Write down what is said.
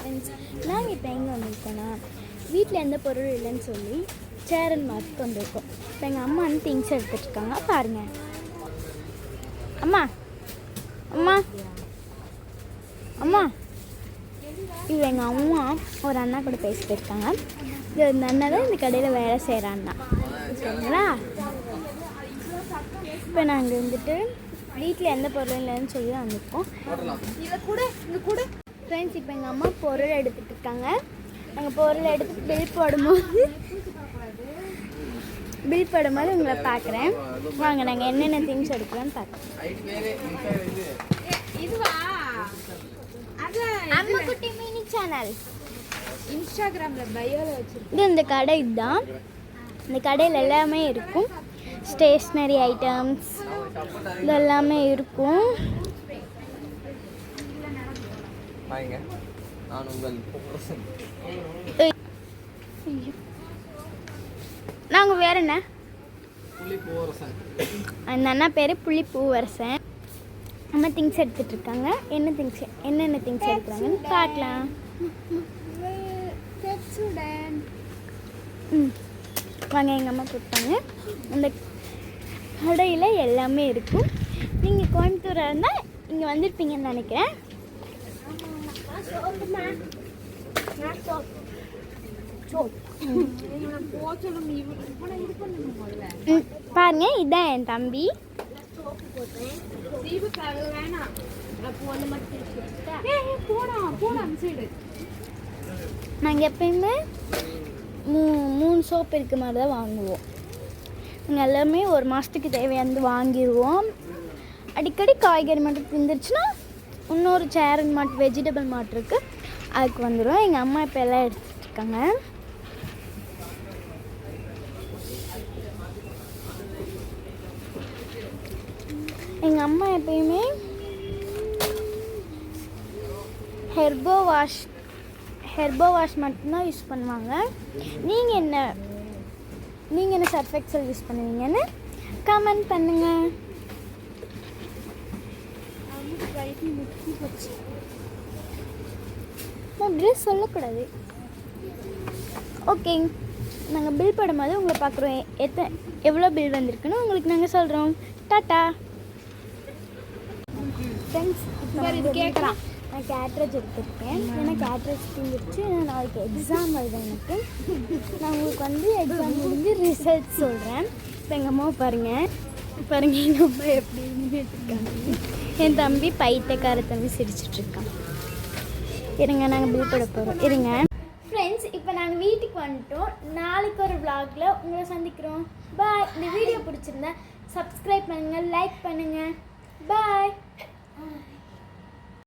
Friends நாங்கள் இப்போ எங்கே வந்திருக்கோன்னா வீட்டில் எந்த பொருள் இல்லைன்னு சொல்லி சேரன் மார்க் வந்திருக்கோம். இப்போ எங்கள் அம்மா வந்து திங்ஸ் எடுத்துட்ருக்காங்க பாருங்கள் அம்மா. அம்மா. அம்மா. இது எங்கள் அம்மா ஒரு அண்ணா கூட பேசிட்டு இருக்காங்க. இது இந்த அண்ணா தான் இந்த கடையில் வேலை செய்கிற அண்ணா. சரிங்களா? இப்போ நாங்கள் வந்துட்டு வீட்டில் எந்த பொருளும் இல்லைன்னு சொல்லி வந்திருக்கோம். இதை கூட இங்கே கூட ஃப்ரெண்ட்ஸ் இப்போ எங்கள் அம்மா பொருள் எடுத்துட்டு இருக்காங்க. நாங்கள் பொருள் எடுத்து பில் போடும்போது பில் போடும்போது உங்களை பார்க்குறேன். வாங்க நாங்கள் என்னென்ன திங்ஸ் எடுக்கிறோன்னு பார்க்குறோம் அம்மா குட்டி மினி சேனல் இன்ஸ்டாகிராம்ல பயோல வச்சிருக்கேன். இது இந்த கடை இதுதான். இந்த கடையில் எல்லாமே இருக்கும். ஸ்டேஷ்னரி ஐட்டம்ஸ் இது எல்லாமே இருக்கும். வாங்க நான் உங்கள் நாங்கள் வேற என்ன? அந்த அண்ணா பேர் புள்ளி பூவரசன் அம்மா திங்ஸ் எடுத்துட்டு இருக்காங்க என்ன திங்ஸ் என்னென்ன திங்ஸ் எடுக்கிறாங்கன்னு பார்க்கலாம். ம். வாங்க எங்கள் அம்மா கொடுத்தாங்க அந்த கடையில் எல்லாமே இருக்கும். நீங்கள் கோயம்புத்தூராக இருந்தால் இங்கே வந்திருப்பீங்கன்னு நினைக்கிறேன். பாருங்க இதான் என் தம்பி நாங்கள் எப்பயுமே மூ மூணு சோப் இருக்க மாதிரி தான் வாங்குவோம் நாங்கள் எல்லாமே ஒரு மாதத்துக்கு தேவையானது வாங்கிடுவோம் அடிக்கடி காய்கறி மட்டும் திந்துருச்சுன்னா இன்னொரு சேரன் மாட் வெஜிடபிள் மாட் இருக்குது அதுக்கு வந்துடும் எங்கள் அம்மா இப்போ எல்லாம் எடுத்துட்டு எங்கள் அம்மா எப்பயுமே ஹெர்போ வாஷ் ஹெர்போ வாஷ் மட்டும்தான் யூஸ் பண்ணுவாங்க. நீங்கள் என்ன நீங்கள் என்ன சர்ஃபெக்சல் யூஸ் பண்ணுவீங்கன்னு கமெண்ட் பண்ணுங்கள் ட்ரெஸ் சொல்லக்கூடாது. ஓகே நாங்கள் பில் போடும்போது உங்களை பார்க்குறோம். எத்த எவ்வளோ பில் வந்திருக்குன்னு உங்களுக்கு நாங்கள் சொல்கிறோம் டாட்டா. ஃப்ரெண்ட்ஸ் பாரு, இது. நான் கேட்ரேஜ் எடுத்திருக்கேன். ஏன்னா கேட்ரேஜ் ஏன்னா நாளைக்கு எக்ஸாம் வருது எனக்கு. நான் உங்களுக்கு வந்து எக்ஸாம் முடிஞ்சு ரிசல்ட் சொல்கிறேன் இப்போ எங்கள் அம்மா பாருங்கள் பாருங்க எங்கள் அப்பா எப்படி இருக்காங்க என் தம்பி பைத்தியக்கார தம்பி சிரிச்சிட்ருக்கான். இருங்க நாங்கள் பில் போட போகிறோம் இருங்க. ஃப்ரெண்ட்ஸ் இப்போ நாங்கள் வீட்டுக்கு வந்துட்டோம். நாளைக்கு ஒரு விளாகில் உங்களை சந்திக்கிறோம். பாய் இந்த வீடியோ பிடிச்சிருந்தா சப்ஸ்கிரைப் பண்ணுங்கள் லைக் பண்ணுங்கள் பாய்